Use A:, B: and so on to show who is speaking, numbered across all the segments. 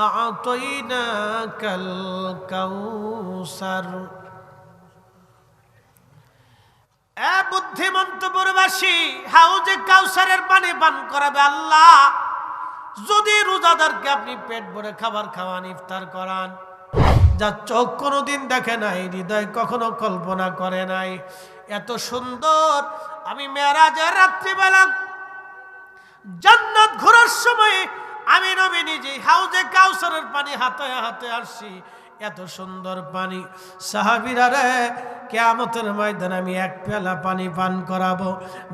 A: أعطيناك الكوثر এ বুদ্ধিমন্ত পুরবাসী হাউজে কাউসারের পানি পান করাবে আল্লাহ যদি রোজাদারকে আপনি পেট ভরে খাবার খাওয়ান ইফতার করান যা চোখ কোনোদিন দেখে নাই হৃদয় কখনো কল্পনা করে নাই এত সুন্দর আমি মেয়েরাজের রাত্রিবেলা জান্নাত ঘোরার সময় নবী নিজে হাউজে কাউসারের পানি হাতে হাতে আসছি এত সুন্দর পানি। সাহাবিরা রে, কেয়ামতের ময়দানে আমি এক পেলা পানি পান করাবো।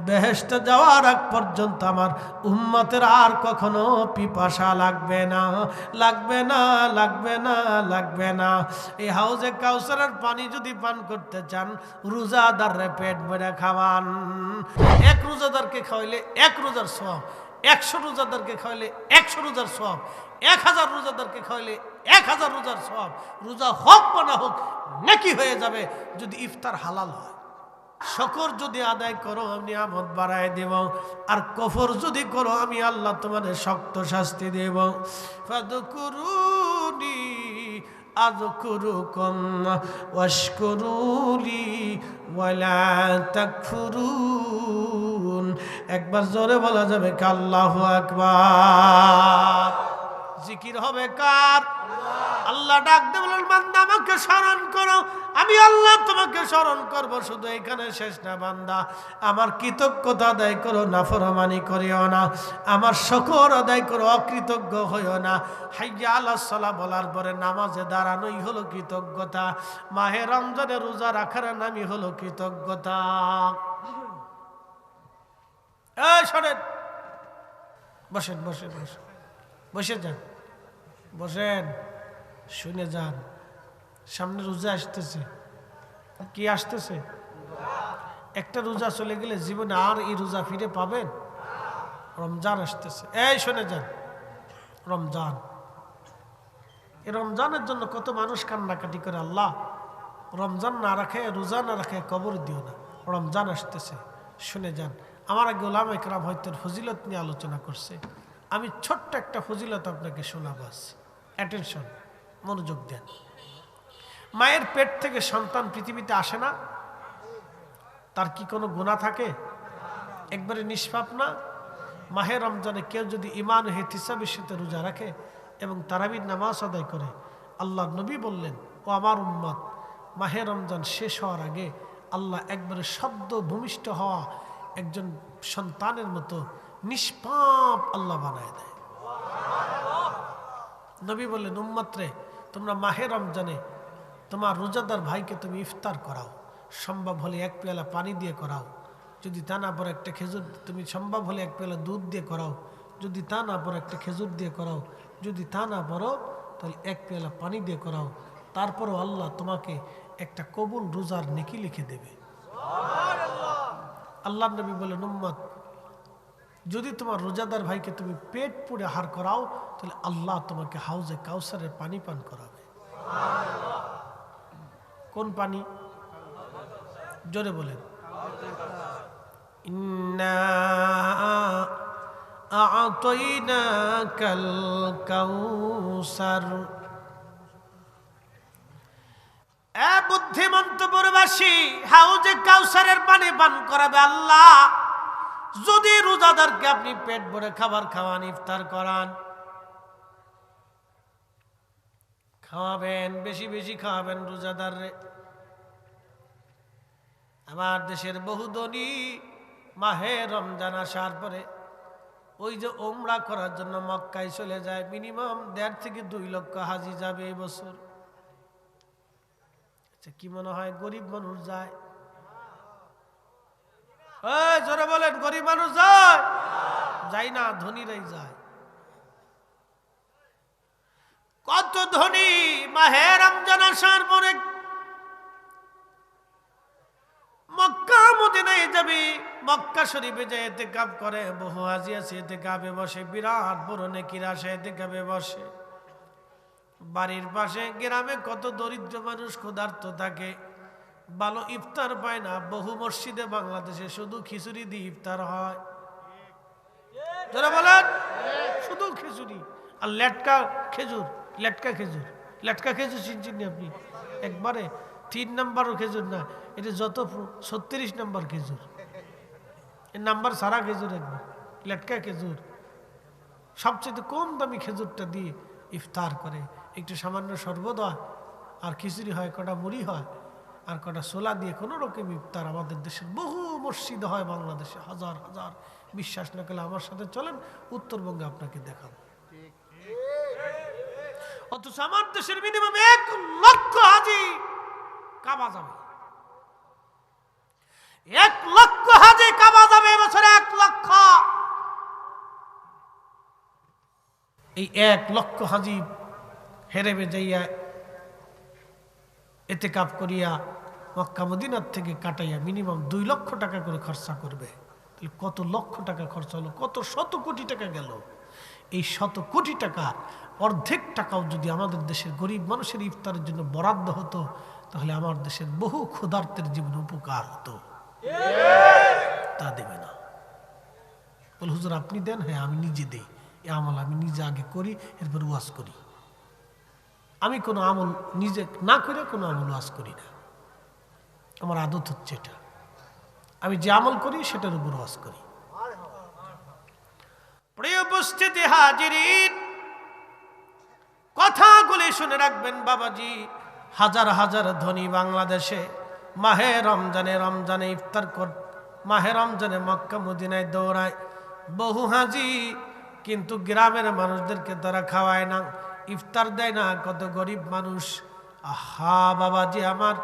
A: বেহেস্ত যাওয়ার আগ পর্যন্ত আমার উম্মতের আর কখনো পিপাসা লাগবে না লাগবে না লাগবে না লাগবে না। এই হাউজে কাউসারের পানি যদি পান করতে চান, রোজাদাররে পেট ভরে খাওয়ান। এক রোজাদারকে খাওয়াইলে এক রোজার সব একশো রোজাদারকে খাওয়াইলে একশো রোজার সব এক হাজার রোজাদারকে খাওয়াইলে এক হাজার রোজার সব রোজা হোক বা না হোক, নাকি হয়ে যাবে যদি ইফতার হালাল হয়। শকর যদি আদায় করো আমি আমদ বাড়ায় দেব। আর কফর যদি করো, আমি আল্লাহ তোমাদের শক্ত শাস্তি দেব। ফাদকুরুনি, আযকুরুকুম, ওয়াশকুরুলি, ওয়ালা তাকফুরুন একবার জোরে বলা যাবে কা আল্লাহু আকবার। জিকির হবে কার? আল্লাহ ডাক দে বলেন বান্দা, আমাকে স্মরণ করো। আমি আল্লাহ তোমাকে স্মরণ করব, শুধু এখানে শেষ না, বান্দা। আমার কৃতজ্ঞতা আদায় করো, নাফরমানি করিও না। আমার শকর আদায় করো, অকৃতজ্ঞ হইও না। হাইয়া আল্লাহ সাল্লাহ বলার পরে নামাজে দাঁড়ানোই হলো কৃতজ্ঞতা। মাহে রমজানে রোজা রাখার নামই হলো কৃতজ্ঞতা। শোনেন বসেন বসেন বসেন। বসে যান। বসেন। শুনে যান। সামনে রোজা আসতেছে। কি আসতেছে? একটা রোজা চলে গেলে জীবনে আর এই রোজা ফিরে পাবেন? রমজান আসতেছে। এই শুনে যান। রমজান। এই রমজানের জন্য কত মানুষ কান্নাকাটি করে, আল্লাহ। রমজান না রাখে, রোজা না রাখে, কবর দিও না। রমজান আসতেছে। শুনে যান। আমার আগে ওলাম একরাম হয়তো ফজিলত নিয়ে আলোচনা করছে। আমি ছোট্ট একটা ফজিলত আপনাকে শোনাবাস অ্যাটেনশন মনোযোগ দেন। মায়ের পেট থেকে সন্তান পৃথিবীতে আসে না? তার কি কোনো গুণা থাকে? একবারে নিষ্পাপ না? মাহে রমজানে কেউ যদি ইমান হেতিসাবের সাথে রোজা রাখে এবং তারাবির নামাজ আদায় করে আল্লাহ নবী বললেন, ও আমার উম্মত, মাহে রমজান শেষ হওয়ার আগে আল্লাহ একবারে শব্দ ভূমিষ্ঠ হওয়া একজন সন্তানের মতো নিষ্পাপ আল্লাহ বানায় দেয়। নবী বললেন, উম্মাত্রে, তোমরা মাহে রমজানে তোমার রোজাদার ভাইকে তুমি ইফতার করাও। সম্ভব হলে এক পেয়ালা পানি দিয়ে করাও। যদি তা না পরে একটা খেজুর, তুমি সম্ভব হলে এক পেয়ালা দুধ দিয়ে করাও। যদি তা না পরে একটা খেজুর দিয়ে করাও, যদি তা না পড়ো তাহলে এক পেয়ালা পানি দিয়ে করাও। তারপরও আল্লাহ তোমাকে একটা কবুল রোজার নেকি লিখে দেবে। আল্লাহ নবী বলেন উম্মত, যদি তোমার রোজাদার ভাইকে তুমি পেট পুড়ে হার করাও, তাহলে আল্লাহ তোমাকে হাউজে কাউসারের পানি পান করাবে। কোন পানি? জোরে বলেন। ইন্না আ'তাইনাকাল কাউসার এ বুদ্ধিমন্ত পুরবাসী হাউজে কাউসারের পানি পান করাবে আল্লাহ। যদি রোজাদারকে আপনি পেট ভরে খাবার খাওয়ান, ইফতার করান, খাওয়াবেন, বেশি বেশি খাওয়াবেন রোজাদাররে আমার দেশের বহু ধনী মাহে রমজান আসার পরে ওই যে ওমরা করার জন্য মক্কায় চলে যায়, মিনিমাম দেড় থেকে দুই লক্ষ হাজি যাবে এই বছর। আচ্ছা কি মনে হয় গরিব মানুষ যায়? জোরে বলেন, গরিব মানুষ যায়? যাই না, ধনীরাই যায়। কত ধনী মাহে রমজান আসার পরে মক্কা, মদিনায় যাবি, মক্কা শরীফে যে এতে কাপ করে, বহু হাজি আছে এতে কাপে বসে, বিরাট বড় নেকির আসে এতে কাপে বসে। বাড়ির পাশে গ্রামে কত দরিদ্র মানুষ ক্ষুধার্ত থাকে। ভালো ইফতার পায় না, বহু মসজিদে বাংলাদেশে শুধু খিচুড়ি দিয়ে ইফতার হয়। বলেন, শুধু খিচুড়ি। আর লেটকা খেজুর লেটকা খেজুর লেটকা খেজুর চিনচিনি আপনি? একবারে তিন নাম্বারও খেজুর না, এটা যত ছত্রিশ নাম্বার খেজুর। এর নাম্বার সারা খেজুর একবার, লেটকা খেজুর। সবচেয়ে কম দামি খেজুরটা দিয়ে ইফতার করে। একটু সামান্য শরবত হয়, আর খিচুড়ি হয়, কটা মুড়ি হয়, আর কটা সোলা দিয়ে কোনো রকম ইফতার আমাদের দেশের বহু মসজিদ হয় বাংলাদেশে, হাজার হাজার বিশ্বাস না করলে আমার সাথে চলেন, উত্তরবঙ্গে আপনাকে দেখাবো। অথচ আমার দেশের মিনিমাম এক লক্ষ হাজি কাবা যাবে। এক লক্ষ হাজি কাবা যাবে এবছরে এক লক্ষ। এই এক লক্ষ হাজি হেরেবে যাইয়া এতে কাপ করিয়া মক্কা থেকে কাটাইয়া মিনিমাম দুই লক্ষ টাকা করে খরচা করবে। তাহলে কত লক্ষ টাকা খরচা হলো? কত শত কোটি টাকা গেল? এই শত কোটি টাকা, অর্ধেক টাকাও যদি আমাদের দেশের গরিব মানুষের ইফতারের জন্য বরাদ্দ হতো, তাহলে আমার দেশের বহু ক্ষুধার্তের জীবন উপকার হতো। তা দেবে না। বল, হুজুর, আপনি দেন হ্যাঁ আমি নিজে দেই। এ আমল আমি নিজে আগে করি, এরপর ওয়াজ করি। আমি কোনো আমল নিজে না করে কোনো আমল ওয়াজ করি না। আমার আদত হচ্ছে এটা। আমি যে আমল করি সেটার উপর ওয়াজ করি। উপস্থিতি হাজিরিন, কথাগুলি শুনে রাখবেন বাবাজি। হাজার হাজার ধনী বাংলাদেশে মাহে রমজানে রমজানে ইফতার কর মাহে রমজানে মক্কা মদিনায় দৌড়ায় বহু হাজি, কিন্তু গ্রামের মানুষদেরকে তারা খাওয়ায় না। ইফতার দেয় না, কত গরিব মানুষ। আহা বাবা বাবাজি, আমার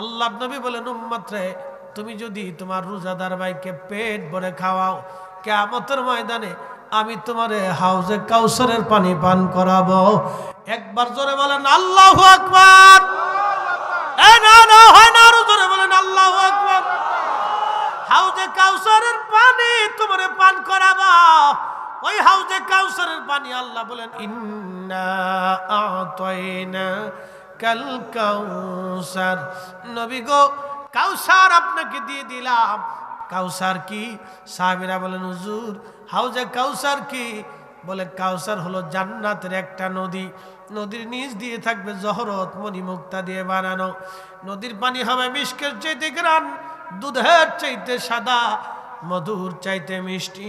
A: আল্লাহ নবী বলেন, উম্মাত্রে তুমি যদি তোমার রোজাদার ভাইকে পেট ভরে খাওয়াও কেমতের ময়দানে আমি তোমার হাউজে কাউসারের পানি পান করাবো। একবার জোরে বলেন, আল্লাহ আকবার! আল্লাহ হাউজে পানি তোমার পান করাবো। ওই হাউজে কাউসারের পানি আল্লাহ বলেন ইন্না আতাইনা কাউসার নবী গো কাউসার আপনাকে দিয়ে দিলাম। কাউসার কি? সাহাবিরা বলেন, হুজুর হাউজে কাউসার কি? বলে কাউসার হলো জান্নাতের একটা নদী। নদীর নিচ দিয়ে থাকবে জহরত, মণিমুক্তা দিয়ে বানানো। নদীর পানি হবে মিষ্কের চাইতে গ্রান দুধের চাইতে সাদা, মধুর চাইতে মিষ্টি।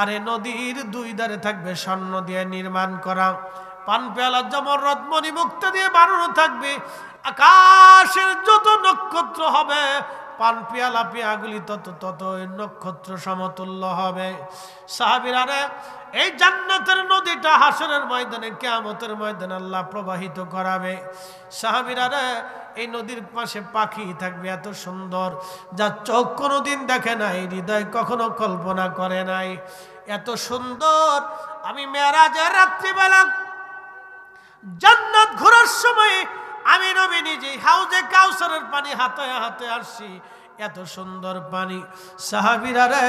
A: আর নদীর দুই ধারে থাকবে স্বর্ণ দিয়ে নির্মাণ করা। পান পেয়ালা জমরত মণিমুক্ত দিয়ে বানানো থাকবে। আকাশের যত নক্ষত্র হবে, পান পেয়ালা পেয়াগুলি তত তত নক্ষত্র সমতুল্য হবে। সাহাবিরারে এই জান্নাতের নদীটা হাসনের ময়দানে, কেয়ামতের ময়দানে আল্লাহ প্রবাহিত করাবে। সাহাবিরারে এই নদীর পাশে পাখি থাকবে, এত সুন্দর। যা চোখ কোনোদিন দেখে নাই, হৃদয় কখনো কল্পনা করে নাই। এত সুন্দর। আমি মেয়েরাজের রাত্রিবেলা জান্নাত ঘোরার সময় আমি নবী নিজে হাউজে কাউসারের পানি হাতে হাতে আসছি। এত সুন্দর পানি। সাহাবিরা রে,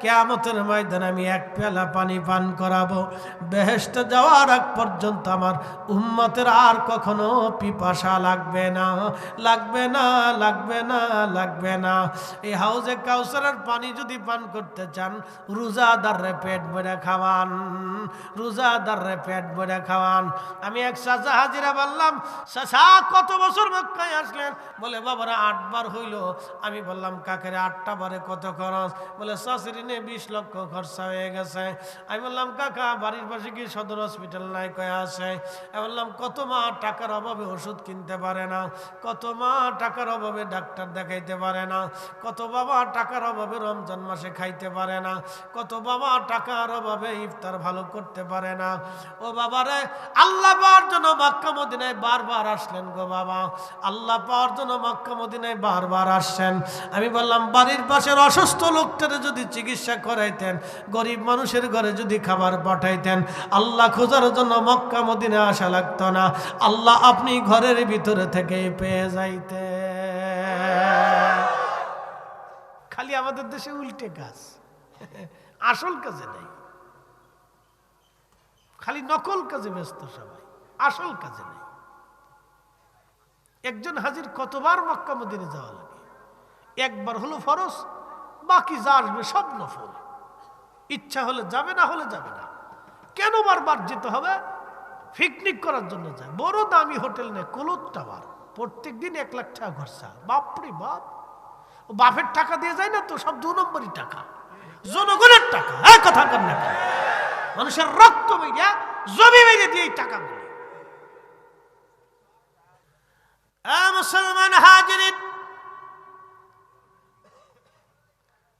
A: কেয়ামতের ময়দানে আমি এক পেলা পানি পান করাবো। বেহেস্ট যাওয়ার আগ পর্যন্ত আমার উম্মতের আর কখনো পিপাসা লাগবে না। লাগবে না লাগবে না লাগবে না। এই হাউজে কাউসারের পানি যদি পান করতে চান, রোজাদাররে পেট ভরে খাওয়ান। রোজাদাররে পেট ভরে খাওয়ান। আমি এক চাচা হাজিরা বললাম, চাচা, কত বছর মক্কায় আসলেন? বলে, বাবারা, আটবার হইল। আমি বললাম, কাকেরে আটটা বারে কত খরচ? বলে, শাশুড়ি বিশ লক্ষ খরচা হয়ে গেছে। আমি বললাম, কাকা, বাড়ির পাশে কি সদর হসপিটাল নাই? কয়ে, আছে। আমি বললাম, কত মা টাকার অভাবে ওষুধ কিনতে পারে না? কত মা টাকার অভাবে ডাক্তার দেখাইতে পারে না? কত বাবা টাকার অভাবে রমজান মাসে খাইতে পারে না? কত বাবা টাকার অভাবে ইফতার ভালো করতে পারে না? ও বাবারে, আল্লাহ পাওয়ার জন্য মক্কা মদিনায় বারবার আসলেন গো বাবা। আল্লাহ পাওয়ার জন্য মক্কা মদিনায় বারবার আসছেন। আমি বললাম, বাড়ির পাশের অসুস্থ লোকটারে যদি চিকিৎসা করাইতেন, গরিব মানুষের ঘরে যদি খাবার পাঠাইতেন, আল্লাহ খোঁজার জন্য মক্কা মদিনে আসা লাগতো না। আল্লাহ আপনি ঘরের ভিতরে থেকে পেয়ে যাইতে খালি আমাদের দেশে উল্টে কাজ, আসল কাজে নেই। খালি নকল কাজে ব্যস্ত সবাই, আসল কাজে নেই। একজন হাজির কতবার মক্কা মদিনে যাওয়া লাগে একবার হলো ফরজ, বাকি যা আসবে সব নফল। ইচ্ছা হলে যাবে, না হলে যাবে না। কেন বারবার যেতে হবে? পিকনিক করার জন্য যায়। বড় দামি হোটেল নেই, কলুত টাওয়ার। প্রত্যেক দিন এক লাখ টাকা খরচা। বাপরে বাপ। বাপের টাকা দিয়ে যায় না তো, সব দু নম্বরই টাকা। জনগণের টাকা হ্যাঁ কথা কর না মানুষের রক্ত মেরিয়া জমি মেরে দিয়ে এই আ মুসলমান হাজিরিন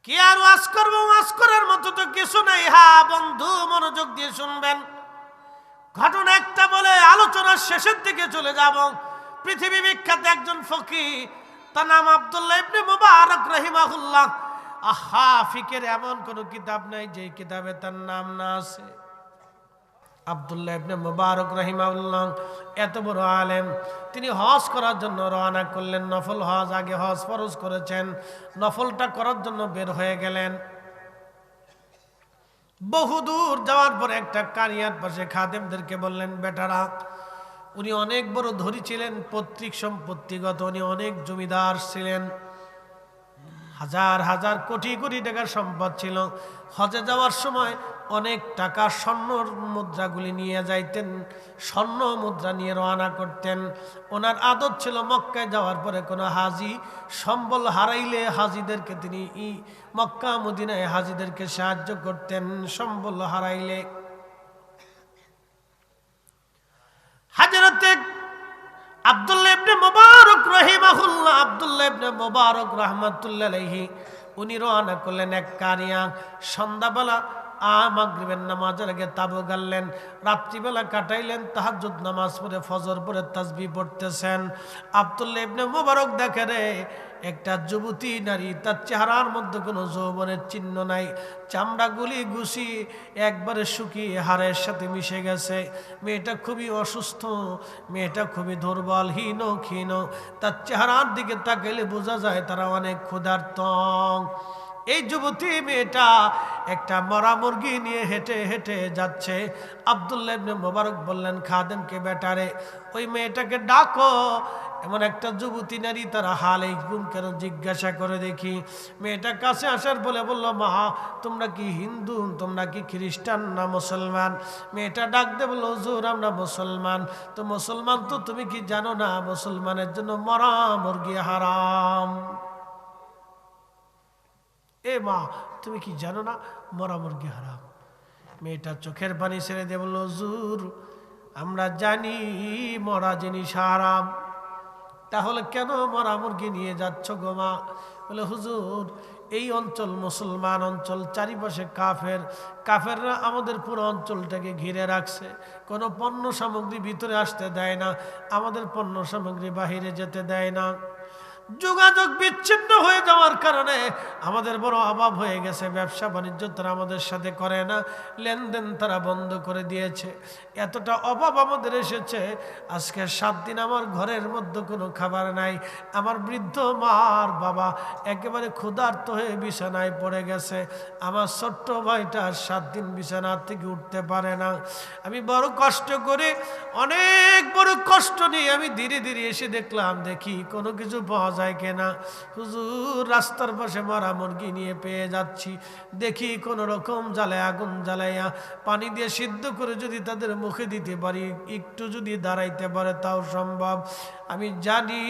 A: কি আর ওয়াজ করব? ওয়াজ করার মতো তো কিছু নাই। হা, বন্ধু, মনোযোগ দিয়ে শুনবেন। ঘটনা একটা বলে আলোচনার শেষের দিকে চলে যাব। পৃথিবী বিখ্যাত একজন ফকি তার নাম আব্দুল্লাহ ইবনে মুবারক রহিমাহুল্লাহ। আহা, ফিকের এমন কোন কিতাব নাই যে কিতাবে তার নাম না আছে। আব্দুল্লাহ ইবনে মুবারক রহিমাউল্লাহ এত বড় আলেম। তিনি হজ করার জন্য রওনা করলেন, নফল হজ আগে হজ ফরজ করেছেন, নফলটা করার জন্য বের হয়ে গেলেন। বহুদূর যাওয়ার পর একটা কানিয়ার পাশে খাদেমদেরকে বললেন, বেটারা, উনি অনেক বড় ধনী ছিলেন, পৈতৃক সম্পত্তিগত, উনি অনেক জমিদার ছিলেন। হাজার হাজার কোটি কোটি টাকার সম্পদ ছিল। হজে যাওয়ার সময় অনেক টাকা স্বর্ণ মুদ্রাগুলি নিয়ে যাইতেন, স্বর্ণ মুদ্রা নিয়ে রওনা করতেন। ওনার আদত ছিল মক্কায় যাওয়ার পরে কোনো হাজি সম্বল হারাইলে হাজিদেরকে তিনি ই মক্কা মদিনায় হাজিদেরকে সাহায্য করতেন, সম্বল হারাইলে। হাজরতে আব্দুল্লাহ মোবারক রহিমাহুল্লাহ, আব্দুল্লাহ মোবারক রহমাতুল্লাহ উনি রওনা করলেন এক কারিয়া। সন্ধ্যাবেলা মাগরিবের নামাজের আগে তাবু গাললেন রাত্রিবেলা কাটাইলেন, তাহাজ্জুদ নামাজ পড়ে, ফজর পড়ে, তাসবি পড়তেছেন। আব্দুল্লাহ ইবনে মোবারক দেখে রে, একটা যুবতী নারী, তার চেহারার মধ্যে কোনো যৌবনের চিহ্ন নাই চামড়াগুলি গুছি একবারে শুকিয়ে হাড়ের সাথে মিশে গেছে। মেয়েটা খুবই অসুস্থ, মেয়েটা খুবই দুর্বল, হীন, ক্ষীণ, তার চেহারার দিকে তাকাইলে বোঝা যায় তারা অনেক ক্ষুধার্ত। এই যুবতী মেয়েটা একটা মরা মুরগি নিয়ে হেঁটে হেঁটে যাচ্ছে। আবদুল্লাহ ইবনে মোবারক বললেন খাদেমকে বেটারে ওই মেয়েটাকে ডাকো। এমন একটা যুবতী নারী তারা হাল এই গুম কেন জিজ্ঞাসা করে দেখি। মেয়েটা কাছে আসার বলে বলল, মা, তোমরা কি হিন্দু? তোমরা কি খ্রিস্টান না মুসলমান? মেয়েটা ডাকতে বলল, হুজুর, আমরা মুসলমান। তো মুসলমান তো তুমি কি জানো না? মুসলমানের জন্য মরা মুরগি হারাম। এ মা, তুমি কি জানো না মরা মুরগি হারাম? মেয়েটা চোখের পানি ছেড়ে দিয়ে বলল জুর আমরা জানি মরা জিনিস হারাম। তাহলে কেন মরা মুরগি নিয়ে যাচ্ছ গো মা? বলে, হুজুর, এই অঞ্চল মুসলমান অঞ্চল, চারিপাশে কাফের। কাফেররা আমাদের পুরো অঞ্চলটাকে ঘিরে রাখছে। কোনো পণ্য সামগ্রী ভিতরে আসতে দেয় না, আমাদের পণ্য সামগ্রী বাহিরে যেতে দেয় না। যোগাযোগ বিচ্ছিন্ন হয়ে যাওয়ার কারণে আমাদের বড় অভাব হয়ে গেছে। ব্যবসা বাণিজ্য তারা আমাদের সাথে করে না। লেনদেন তারা বন্ধ করে দিয়েছে। এতটা অভাব আমাদের এসেছে। আজকে সাত দিন আমার ঘরের মধ্যে কোনো খাবার নাই। আমার বৃদ্ধ মা আর বাবা একেবারে ক্ষুধার্ত হয়ে বিছানায় পড়ে গেছে। আমার ছোট্ট ভাইটা সাত দিন বিছানা থেকে উঠতে পারে না। আমি বড় কষ্ট করে, অনেক বড় কষ্ট নিয়ে আমি ধীরে ধীরে এসে দেখলাম, দেখি কোনো কিছু পাওয়া যায় কিনা? হুজুর, রাস্তার পাশে মরা মুরগি নিয়ে পেয়ে যাচ্ছি। দেখি কোনো রকম জ্বালায় আগুন জ্বালাইয়া পানি দিয়ে সিদ্ধ করে যদি তাদের মুখে দিতে পারি, একটু যদি দাঁড়াইতে পারে তাও সম্ভব। আমি জানি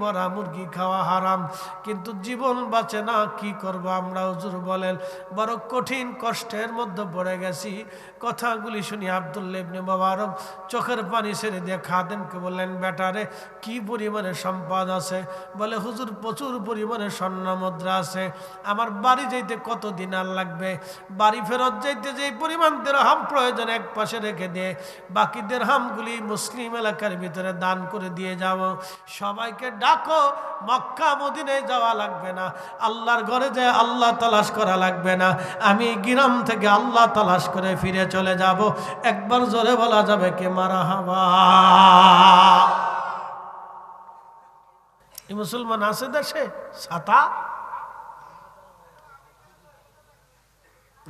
A: মরা মুরগি খাওয়া হারাম, কিন্তু জীবন বাঁচে না, কি করব আমরা? হুজুর বলেন, বড় কঠিন কষ্টের মধ্যে পড়ে গেছি। কথাগুলি শুনি আবদুল্লা ইবনে মোবারক চোখের পানি ছেড়ে দিয়ে খাদেমকে বললেন বেটারে কি পরিমাণে সম্পদ আছে? বলে, হুজুর, প্রচুর পরিমাণে স্বর্ণ মুদ্রা আছে। আমার বাড়ি যাইতে কত দিন আর লাগবে? বাড়ি ফেরত যাইতে যে পরিমাণ দেড়হাম প্রয়োজন এক পাশে রেখে দিয়ে বাকি দেড়হামগুলি মুসলিম এলাকার ভিতরে দান করে দিয়ে যাব। সবাইকে ডাকো, মক্কা মদিনে যাওয়া লাগবে না। আল্লাহর ঘরে যায় আল্লাহ তালাশ করা লাগবে না। আমি গ্রাম থেকে আল্লাহ তালাশ করে ফিরে চলে যাব। একবার জোরে বলা যাবে কে মারা হাবা মুসলমান আছে দেশে? ছাতা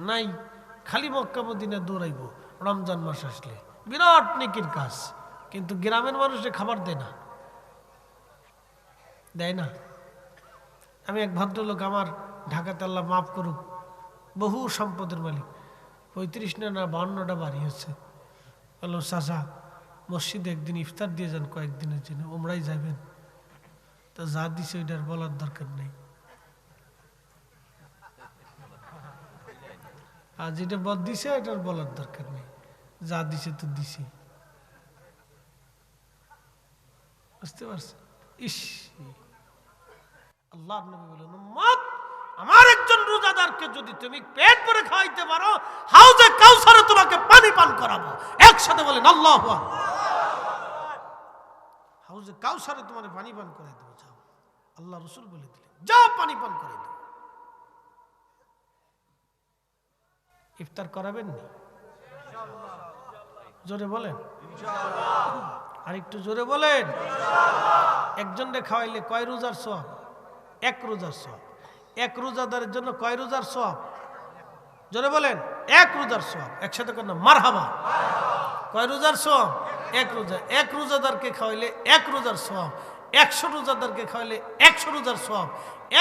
A: নাই, খালি মক্কা মদিনে দৌড়াইব, রমজান মাস আসলে। বিরাট নেকির কাজ, কিন্তু গ্রামের মানুষে খাবার দেয় না। দেয় না। আমি এক ভদ্রলোক আমার ঢাকাতে আল্লাহ মাফ করুক, বহু সম্পদের মালিক। পঁয়ত্রিশ না বাউন্নটা বাড়ি হচ্ছে। বলল, চাচা, মসজিদে একদিন ইফতার দিয়ে যান কয়েকদিনের জন্য ওমরাই যাবেন। তো যা দিছে ওইটার বলার দরকার নেই। আর যেটা বদ দিছে, এটার বলার দরকার নেই। যা দিছে তো দিছি। বুঝতে পারছেন? ইস! আল্লাহ নবী বলেন উম্মত আমার একজন রোজাদারকে যদি তুমি পেট ভরে খাওয়াইতে পারো, হাউজে কাউসারে তোমাকে পানি পান করাবো। একসাথে বলেন, আল্লাহ হাউজে কাউসারে তোমার পানি পান করাই দেবো যাও। আল্লাহ রসুল বলে দিলেন যা পানি পান করাই দেবো ইফতার করাবেন নি? জোরে বলেন। আর একটু জোরে বলেন। একজনকে খাওয়াইলে কয় রোজার সব এক রোজার সব এক রোজাদারের জন্য কয় রোজার সব জোরে বলেন, এক রোজার সব একসাথে কর না মার হাবা কয় রোজার সব এক রোজা। এক রোজাদারকে খাওয়াইলে এক রোজার সব একশো রোজাদারকে খাওয়াইলে একশো রোজার সব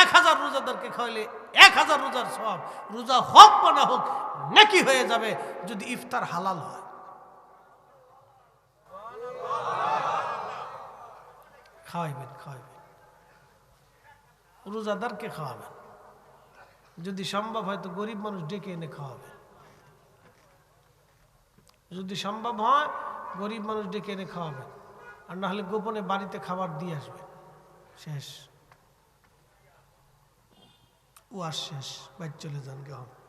A: এক হাজার রোজাদারকে খাওয়াইলে এক হাজার রোজার সব রোজা হোক বা না হোক, নাকি হয়ে যাবে যদি ইফতার হালাল হয়। খাওয়াইবেন খাওয়াইবেন। রোজাদারকে খাওয়াবেন। যদি সম্ভব হয় তো গরিব মানুষ ডেকে এনে খাওয়াবে। যদি সম্ভব হয়, গরিব মানুষ ডেকে এনে খাওয়াবে। আর না হলে গোপনে বাড়িতে খাবার দিয়ে আসবে। শেষ। ও আর শেষ। বাইর চলে যান গে।